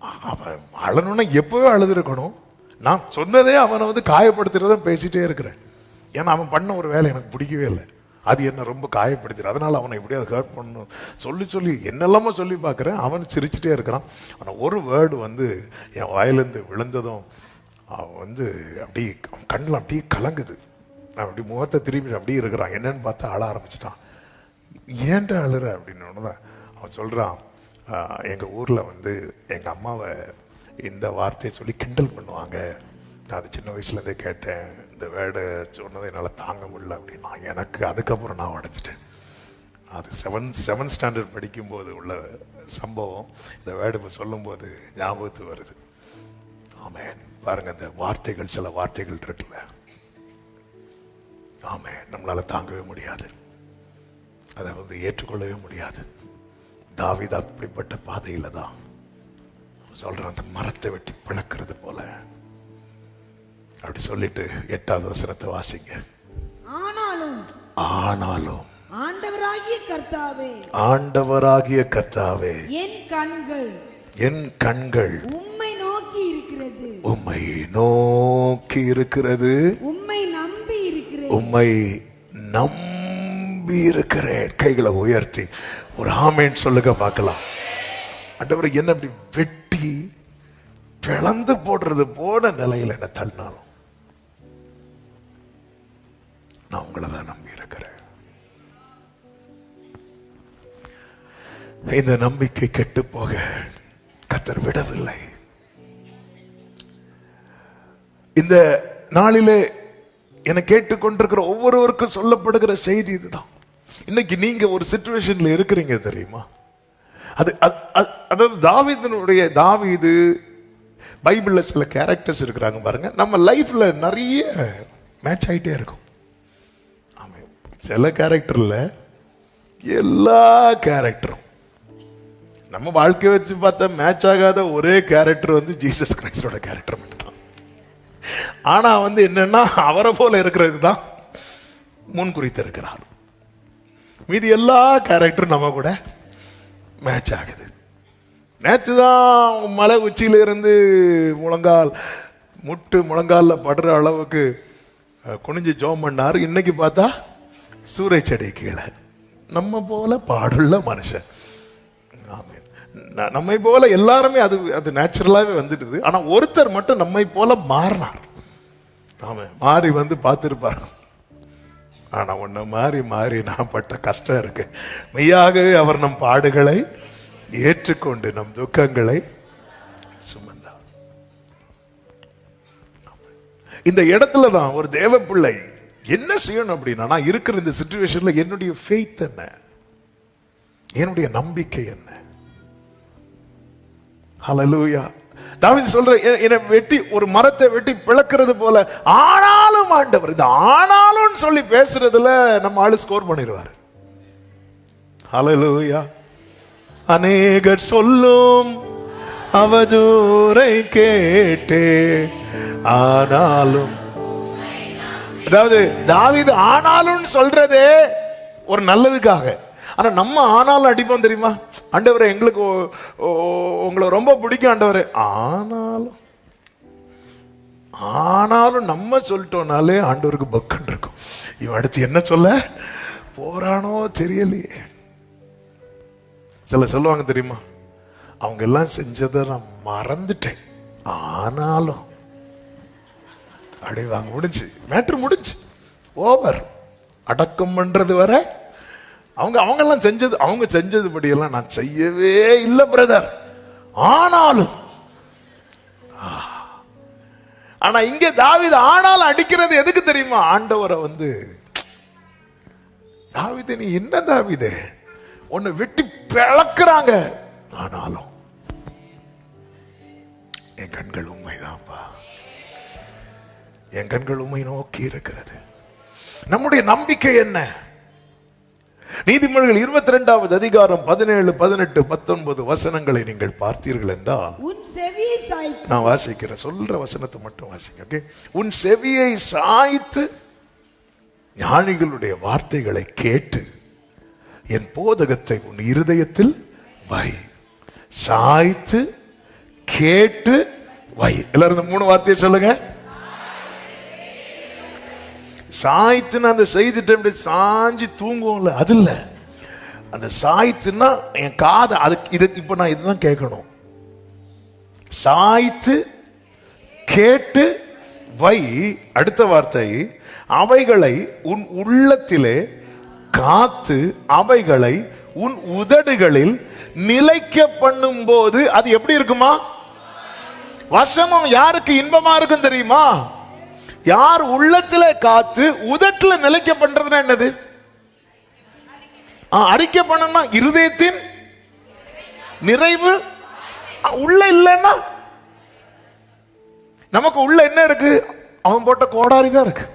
அவன் அழணும்னா எப்பவே அழுதுருக்கணும். நான் சொன்னதே அவனை வந்து காயப்படுத்துகிறதும் பேசிட்டே இருக்கிறேன். ஏன்னா அவன் பண்ண ஒரு வேலை எனக்கு பிடிக்கவே இல்லை. அது என்ன ரொம்ப காயப்படுத்திடு அதனால் அவனை எப்படியாவது ஹர்ட் பண்ணணும். சொல்லி சொல்லி என்னெல்லாமோ சொல்லி பார்க்குறேன். அவன் சிரிச்சிட்டே இருக்கிறான். ஆனால் ஒரு வேர்டு வந்து என் வாயிலேருந்து விழுந்ததும் அவன் வந்து அப்படியே அவன் கண்ணில் அப்படியே கலங்குது. நான் அப்படி முகத்தை திரும்பி அப்படியே இருக்கிறான். என்னன்னு பார்த்தா அழ ஆரம்பிச்சிட்டான். ஏன்டா அழுற? அப்படின்னு தான் அவன் சொல்கிறான் எங்கள் ஊரில் வந்து எங்கள் அம்மாவை இந்த வார்த்தையை சொல்லி கிண்டல் பண்ணுவாங்க. நான் அது சின்ன வயசுலேருந்தே கேட்டேன். இந்த வேர்டை சொன்னதை என்னால் தாங்க முடியல அப்படின்னா எனக்கு அதுக்கப்புறம் நான் உடஞ்சிட்டேன். அது செவன்த் செவன்த் ஸ்டாண்டர்ட் படிக்கும்போது உள்ள சம்பவம் இந்த வேர்டு இப்போ சொல்லும்போது ஞாபகத்து வருது. ஆமாம் பாருங்க இந்த வார்த்தைகள் சில வார்த்தைகள் இருக்குல்ல. ஆமாம் நம்மளால் தாங்கவே முடியாது. அதை வந்து ஏற்றுக்கொள்ளவே முடியாது. தாவீது அப்படிப்பட்ட பாதையில தான் சொல்றான் அந்த மரத்தை வெட்டி பிளக்கிறது போல. அப்படி சொல்லிட்டு எட்டாவது வசனத்தை வாசிங்க. ஆனாலும் ஆனாலும் ஆண்டவராகிய கர்த்தாவே ஆண்டவராகிய கர்த்தாவே என் கண்கள் என் கண்கள் உம்மை நோக்கி இருக்கிறது. உம்மை நோக்கி இருக்கிறது. உம்மை நம்பி இருக்கிறது உம்மை நம்பி இருக்கிறேன். கைகளை உயர்த்தி ஒரு ஆமேன் சொல்லுங்க பார்க்கலாம். அண்டவர் என்ன அப்படி வெட்டி பிளந்து போடுறது போன நிலையில் என்ன தள்ளினாலும். நான் உங்களை தான் நம்பி இருக்கிறேன். இந்த நம்பிக்கை கெட்டு போக கத்தர் விடவில்லை. இந்த நாளிலே என கேட்டுக்கொண்டிருக்கிற ஒவ்வொருவருக்கும் சொல்லப்படுகிற செய்தி இதுதான். இன்னைக்கு நீங்கள் ஒரு சுச்சுவேஷனில் இருக்கிறீங்க தெரியுமா? அது அது- அது- அதாவது தாவீதனுடைய தாவீது பைபிளில் சில கேரக்டர்ஸ் இருக்கிறாங்க பாருங்க. நம்ம லைஃப்பில் நிறைய மேட்ச் ஆகிட்டே இருக்கும். ஆமாம். சில கேரக்டரில் எல்லா கேரக்டரும் நம்ம வாழ்க்கை வச்சு பார்த்தா மேட்ச் ஆகாத ஒரே கேரக்டர் வந்து ஜீசஸ் கிரைஸ்டோட கேரக்டர் மட்டும்தான். ஆனால் வந்து என்னென்னா அவரை போல் இருக்கிறது தான் முன் குறித்திருக்கிறார் மீதி எல்லா கேரக்டரும் நம்ம கூட மேட்ச் ஆகுது. நேற்று தான் மலை உச்சியில இருந்து முழங்கால் முட்டு முழங்காலில் படுற அளவுக்கு குனிஞ்சு ஜோம் பண்ணார். இன்னைக்கு பார்த்தா சூறை செடி கீழே. நம்ம போல பாடுள்ள மனுஷன். நம்மை போல எல்லாருமே அது அது நேச்சுரலாகவே வந்துடுது. ஆனால் ஒருத்தர் மட்டும் நம்மை போல மாறினார். ஆமாம் மாறி வந்து பார்த்துருப்பார். ஆனால் உன்னை மாறி மாறி நான் பட்ட கஷ்டம் இருக்கு. மெய்யாகவே அவர் நம் பாடுகளை ஏற்றுக்கொண்டு நம் துக்கங்களை சுமந்தார். இந்த இடத்துல தான் ஒரு தேவ பிள்ளை என்ன செய்யணும் அப்படின்னா நான் இருக்கிற இந்த சுச்சுவேஷன்ல என்னுடைய ஃபெய்த் என்ன? என்னுடைய நம்பிக்கை என்ன? ஹலலூயா தாவீது சொல்ற என்னை வெட்டி ஒரு மரத்தை வெட்டி பிளக்கிறது போல ஆனாலும் ஆண்டவர் இந்த ஆனாலும் சொல்லி பேசுறதுல நம்ம ஆளு ஸ்கோர் பண்ணிடுவார். அலலூயா அநேகர் சொல்லும் அவதூரை கேட்டே ஆனாலும் அதாவது தாவிது ஆனாலும் சொல்றதே ஒரு நல்லதுக்காக. ஆனால் நம்ம ஆனாலும் அடிப்போம் தெரியுமா? ஆண்டவரே எங்களுக்கு ஓ- ஓ- உங்களை ரொம்ப பிடிக்கும் ஆண்டவரே. ஆனாலும் ஆனாலும் நம்ம சொல்லிட்டோம்னாலே ஆண்டவருக்கு பக்கன் இருக்கும். இவன் அடுத்து என்ன சொல்ல? போறானோ தெரியலையே. சில சொல்லுவாங்க தெரியுமா? அவங்க எல்லாம் செஞ்சதை நான் மறந்துட்டேன். ஆனாலும் அப்படியே வாங்க முடிஞ்சு. மேட்ரு முடிஞ்சு. ஓவர் அடக்கம் பண்றது வரை அவங்க அவங்கெல்லாம் செஞ்சது அவங்க செஞ்சது படியெல்லாம் நான் செய்யவே இல்லை பிரதர் ஆனாலும் ஆனா இங்க தாவித ஆனாலும் அடிக்கிறது எதுக்கு தெரியுமா? ஆண்டவரை வந்து தாவித நீ என்ன தாவித? உன்னை வெட்டி பிளக்குறாங்க. ஆனாலும் என் கண்கள் உண்மைதான்ப்பா என் கண்கள் உண்மை நோக்கி இருக்கிறது. நம்முடைய நம்பிக்கை என்ன? நீதிமொழிகள் இருபத்தி ரெண்டாவது அதிகாரம் பதினேழு பதினெட்டு பத்தொன்பது வசனங்களை நீங்கள் பார்த்தீர்கள் என்றால் நான் வாசிக்கிறேன் சொல்ற வசனத்தை மட்டும் வாசிங்க ஓகே உன் செவியை சாய்த்து ஞானிகளுடைய வார்த்தைகளை கேட்டு என் போதகத்தை உன் இருதயத்தில் வை. சாய்த்து கேட்டு வை. எல்லாரும் இந்த மூணு வார்த்தையை சொல்லுங்க. சாய்த்துன்னு அந்த செய்திட்டு இப்படி சாஞ்சு தூங்குவோம்ல அது இல்லை அந்த சாய்த்துன்னா என் காதை அதுக்கு இது இப்போ நான் இதுதான் கேட்கணும். சாய்த்து கேட்டு வை. அடுத்த வார்த்தை அவைகளை உன் உள்ளத்திலே காத்து அவைகளை உன் உதடுகளில் நிலைக்க பண்ணும்போது அது எப்படி இருக்குமா? வசமம் யாருக்கு இன்பமா இருக்கும் தெரியுமா? யார் உள்ளத்துல காத்து உதட்டுல நிலைக்க பண்றதுன்னா என்னது? அறிக்கை பண்ணணும்னா இருதயத்தின் நிறைவு. உள்ள இல்லைன்னா? நமக்கு உள்ள என்ன இருக்கு? அவன் போட்ட கோடாரி தான் இருக்கு.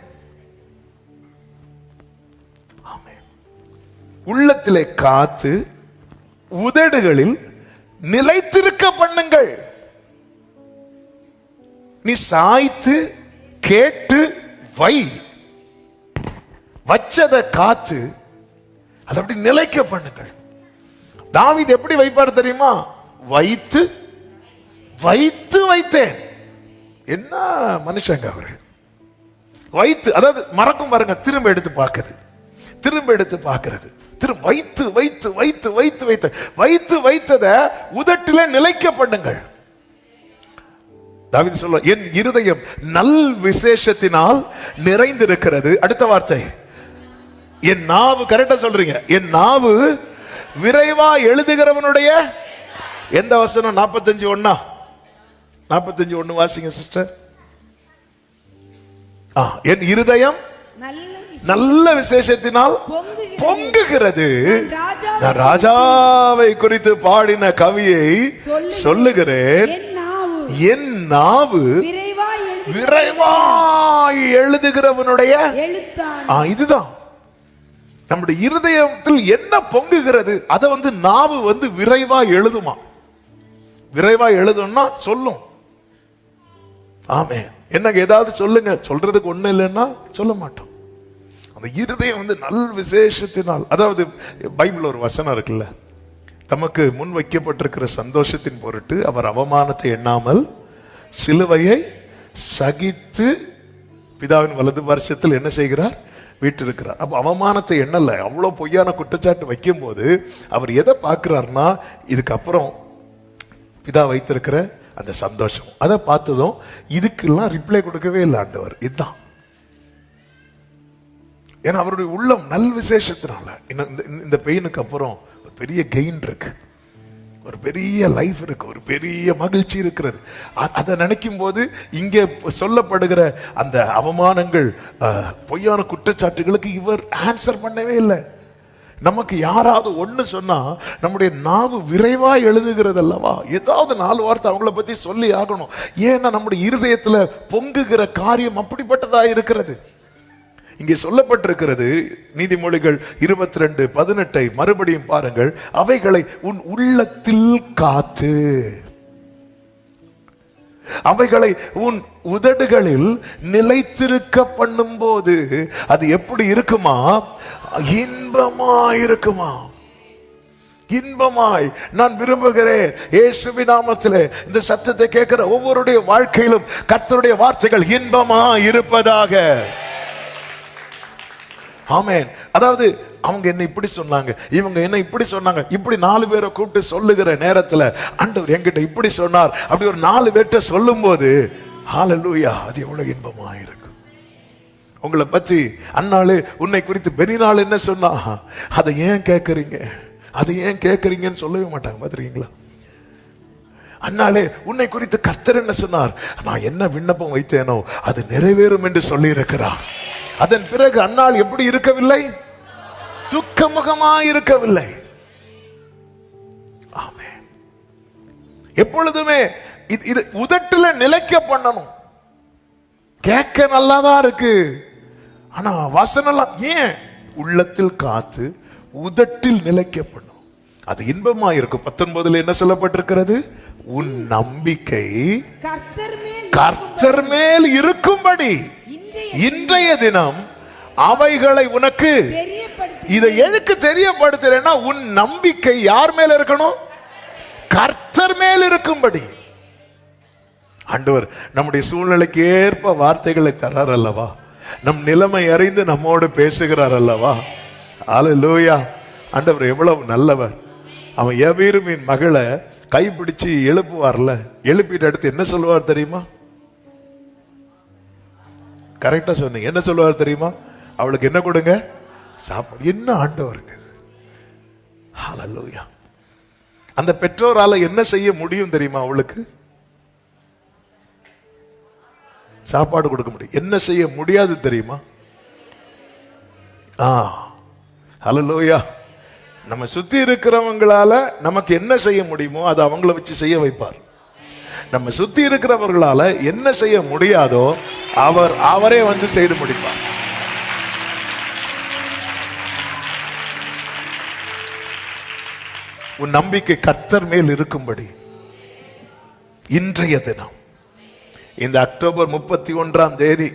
உள்ளத்திலே காத்து உதடுகளில் நிலைத்திருக்க பண்ணுங்கள். நீ சாய்த்து கேட்டு வை. வச்சதை காத்து அதை அப்படி நிலைக்க பண்ணுங்கள். தாவீது எப்படி வைப்பார் தெரியுமா? வைத்து வைத்து வைத்தேன். என்ன மனுஷங்க அவரு? வைத்து அதாவது மறக்கும் பாருங்க திரும்ப எடுத்து பார்க்குது திரும்ப எடுத்து பார்க்கறது. திரும்ப வைத்து வைத்து வைத்து வைத்து வைத்து. வைத்து வைத்ததை உதட்டில நிலைக்க பண்ணுங்கள். தாவீது சொல்ல என் இருதயம் நல் விசேஷத்தினால் நிறைந்திருக்கிறது. அடுத்த வார்த்தை. என் நாவு கரெக்டா சொல்றீங்க. என் நாவு விரைவா எழுதுகிறவனுடைய எந்த வசனம்? நாற்பத்தஞ்சு ஒண்ணா? நாற்பத்தஞ்சு ஒண்ணு வாசிங்க சிஸ்டர் ஆ என் இருதயம் நல்ல விசேஷத்தினால் பொங்குகிறது. நான் ராஜாவை குறித்து பாடின கவியை சொல்லுகிறேன். என் நாவு விரைவாய் எழுதுகிறவனுடைய இதுதான். நம்முடைய இருதயத்தில் என்ன பொங்குகிறது அதை வந்து நாவு வந்து விரைவா எழுதுமா? விரைவா எழுதும்னா சொல்லும். ஆமே என்னங்க ஏதாவது சொல்லுங்க. சொல்றதுக்கு ஒண்ணு இல்லைன்னா சொல்ல மாட்டோம். அந்த இருதயம் வந்து நல் விசேஷத்தினால் அதாவது பைபிள் ஒரு வசனம் இருக்குல்ல தமக்கு முன் வைக்கப்பட்டிருக்கிற சந்தோஷத்தின் பொருட்டு அவர் அவமானத்தை எண்ணாமல் சிலுவையை சகித்து பிதாவின் வலது வருஷத்தில் என்ன செய்கிறார்? வீட்டிருக்கிறார். அப்போ அவமானத்தை எண்ணல. அவ்வளோ பொய்யான குற்றச்சாட்டு வைக்கும்போது அவர் எதை பார்க்குறாருன்னா இதுக்கப்புறம் பிதா வைத்திருக்கிற அந்த சந்தோஷம். அதை பார்த்ததும் இதுக்கெல்லாம் ரிப்ளை கொடுக்கவே இல்லை ஆண்டவர். இதுதான். ஏன்னா அவருடைய உள்ளம் நல் விசேஷத்தினால. இன்னும் இந்த- இந்த- இந்த பெயினுக்கு அப்புறம் பெரிய கெயின் இருக்கு. ஒரு பெரிய லைஃப் இருக்கு. ஒரு பெரிய மகிழ்ச்சி இருக்கிறது. அதை நினைக்கும் போது இங்கே சொல்லப்படுகிற அந்த அவமானங்கள் பொய்யான குற்றச்சாட்டுகளுக்கு இவர் ஆன்சர் பண்ணவே இல்லை. நமக்கு யாராவது ஒன்று சொன்னால் நம்முடைய நாவு விரைவாக எழுதுகிறது அல்லவா ஏதாவது நாலு வார்த்தை அவங்கள பற்றி சொல்லி ஆகணும். ஏன்னா நம்முடைய இருதயத்தில் பொங்குகிற காரியம் அப்படிப்பட்டதாக இருக்கிறது. இங்கே சொல்லப்பட்டிருக்கிறது நீதிமொழிகள் இருபத்தி ரெண்டு பதினெட்டை மறுபடியும் பாருங்கள். அவைகளை உன் உள்ளத்தில் காத்து அவைகளை உன் உதடுகளில் நிலைத்திருக்க பண்ணும்போது அது எப்படி இருக்குமா? இன்பமா இருக்குமா இன்பமாய் நான் விரும்புகிறேன். இயேசுவி நாமத்திலே இந்த சத்தத்தை கேட்கிற ஒவ்வொருடைய வாழ்க்கையிலும் கர்த்தருடைய வார்த்தைகள் இன்பமா இருப்பதாக ஆமேன். அதாவது அவங்க என்ன இப்படி சொன்னாங்க இவங்க என்ன இப்படி சொன்னாங்க இப்படி நாலு பேரை கூப்பிட்டு சொல்லுகிற நேரத்தில் ஆண்டவர் எங்கிட்ட இப்படி சொன்னார். அப்படி ஒரு நாலு பேர்கிட்ட சொல்லும்போது ஹாலலூயா அது எவ்வளவு இன்பமாக இருக்கும் உங்களை பற்றி அன்னாளு உன்னை குறித்து பெரிநாள் என்ன சொன்னா அதை ஏன் கேட்குறீங்க அதை ஏன் கேட்குறீங்கன்னு சொல்லவே மாட்டாங்க பார்த்துருக்கீங்களா அண்ணாலே உன்னை குறித்து கர்த்தர் என்ன சொன்னார்? நான் என்ன விண்ணப்பம் வைத்தேனோ அது நிறைவேறும் என்று சொல்லியிருக்கிறார். இருக்கிறார் அதன் பிறகு அன்னாள் எப்படி இருக்கவில்லை? துக்கமுகமா இருக்கவில்லை ஆமென். எப்பொழுதுமே இது இது உதட்டுல நிலைக்க பண்ணணும். கேட்க நல்லாதான் இருக்கு. ஆனா வசனம்லாம் ஏன் உள்ளத்தில் காத்து உதட்டில் நிலைக்க பண்ணும்? அது இன்பமா இருக்கும் பத்தொன்பதுல என்ன சொல்லப்பட்டிருக்கிறது? உன் நம்பிக்கை கர்த்தர் மேல் இருக்கும்படி. இன்றைய தினம் அவைகளை உனக்கு இதை எதுக்கு தெரியப்படுத்துறேன்னா உன் நம்பிக்கை யார் மேல இருக்கணும்? கர்த்தர் மேல் இருக்கும்படி. ஆண்டவர் நம்முடைய சூழ்நிலைக்கு ஏற்ப வார்த்தைகளை தரார் அல்லவா? நம் நிலைமை அறிந்து நம்மோடு பேசுகிறார் அல்லவா? ஆலலூயா ஆண்டவர் எவ்வளவு நல்லவர். அவன் எவீருமின் மகளை கைப்பிடிச்சு எழுப்புவார்ல? எழுப்பிட்டு அடுத்து என்ன சொல்லுவார் தெரியுமா? கரெக்டாக சொன்னீங்க. என்ன சொல்லுவார் தெரியுமா? அவளுக்கு என்ன கொடுங்க? சாப்பாடு. என்ன ஆண்டவருங்க இது? அந்த பெற்றோரால் என்ன செய்ய முடியும் தெரியுமா அவளுக்கு? சாப்பாடு கொடுக்க முடியும். என்ன செய்ய முடியாது தெரியுமா? ஆ. ஹலலோயா நம்ம சுத்தி இருக்கிறவங்களால நமக்கு என்ன செய்ய முடியுமோ அதை அவங்கள வச்சு செய்ய வைப்பார். நம்ம சுத்தி இருக்கிறவர்களால என்ன செய்ய முடியாதோ அவர் அவரே வந்து செய்து முடிப்பார். உன் நம்பிக்கை கர்த்தர் மேல் இருக்கும்படி இன்றைய தினம் இந்த அக்டோபர் முப்பத்தி ஒன்றாம் தேதி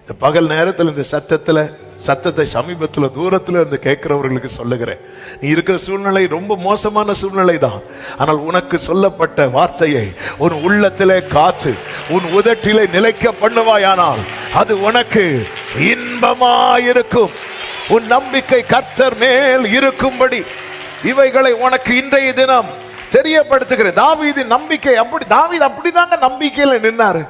இந்த பகல் நேரத்தில் இந்த சத்தத்துல சத்தத்தை சமீபத்துல தூரத்துல இருந்து கேட்கிறவர்களுக்கு சொல்லுகிறேன். நீ இருக்கிற சூழ்நிலை ரொம்ப மோசமான சூழ்நிலை தான். ஆனால் உனக்கு சொல்லப்பட்ட வார்த்தையை உன் உள்ளத்திலே காத்து உன் உதட்டிலே நிலைக்க பண்ணுவாயானால் அது உனக்கு இன்பமாயிருக்கும். உன் நம்பிக்கை கர்த்தர் மேல் இருக்கும்படி இவைகளை உனக்கு இன்றைய தினம் தெரியப்படுத்துகிறேன். தாவீது நம்பிக்கை அப்படி தாவீது அப்படிதாங்க நம்பிக்கையில நின்னாரு.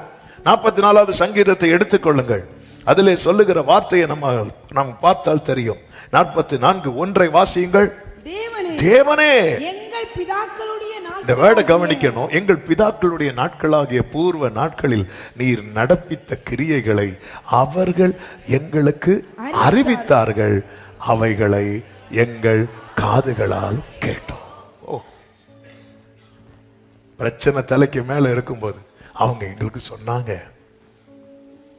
நாற்பத்தி நாலாவது சங்கீதத்தை எடுத்துக்கொள்ளுங்கள். அதிலே சொல்லுகிற வார்த்தையை நம்ம நாம் பார்த்தால் தெரியும். நாற்பத்தி நான்கு ஒன்றை வாசியுங்கள். தேவனே தேவனே! எங்கள் பிதாக்களுடைய இந்த வேர்டை கவனிக்கணும். எங்கள் பிதாக்களுடைய நாட்களாகிய பூர்வ நாட்களில் நீர் நடப்பித்த கிரியைகளை அவர்கள் எங்களுக்கு அறிவித்தார்கள். அவைகளை எங்கள் காதுகளால் கேட்டோம். ஓ. பிரச்சனை தலைக்கு மேல இருக்கும்போது அவங்க எங்களுக்கு சொன்னாங்க.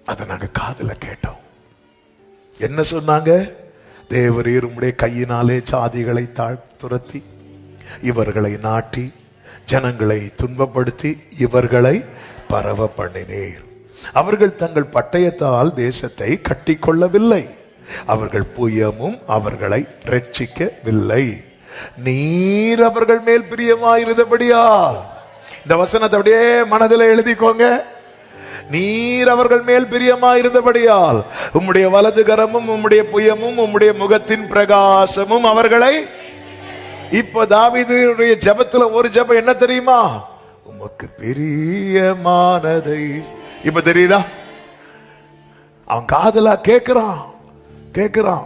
அதை நாங்கள் காதில் கேட்டோம். என்ன சொன்னாங்க? தேவர் இருமுடைய கையினாலே சாதிகளை தாழ் துரத்தி இவர்களை நாட்டி ஜனங்களை துன்பப்படுத்தி இவர்களை பரவ பண்ணினீர். அவர்கள் தங்கள் பட்டயத்தால் தேசத்தை கட்டிக்கொள்ளவில்லை. அவர்கள் புயமும் அவர்களை ரட்சிக்கவில்லை நீர் அவர்கள் மேல் பிரியமாயிருந்தபடியால் இந்த வசனத்தை அப்படியே மனதில் எழுதிக்கோங்க. நீர் அவர்கள் மேல் பிரியமாயிருந்தபடியால் உம்முடைய வலது கரமும் உம்முடைய புயமும் உம்முடைய முகத்தின் பிரகாசமும் அவர்களை இப்ப தாவீதுடைய ஜபத்துல ஒரு ஜெபம் என்ன தெரியுமா? உமக்கு பிரியமானதை. இப்ப தெரியுதா? அவன் காதலா கேக்குறான் கேக்குறான்.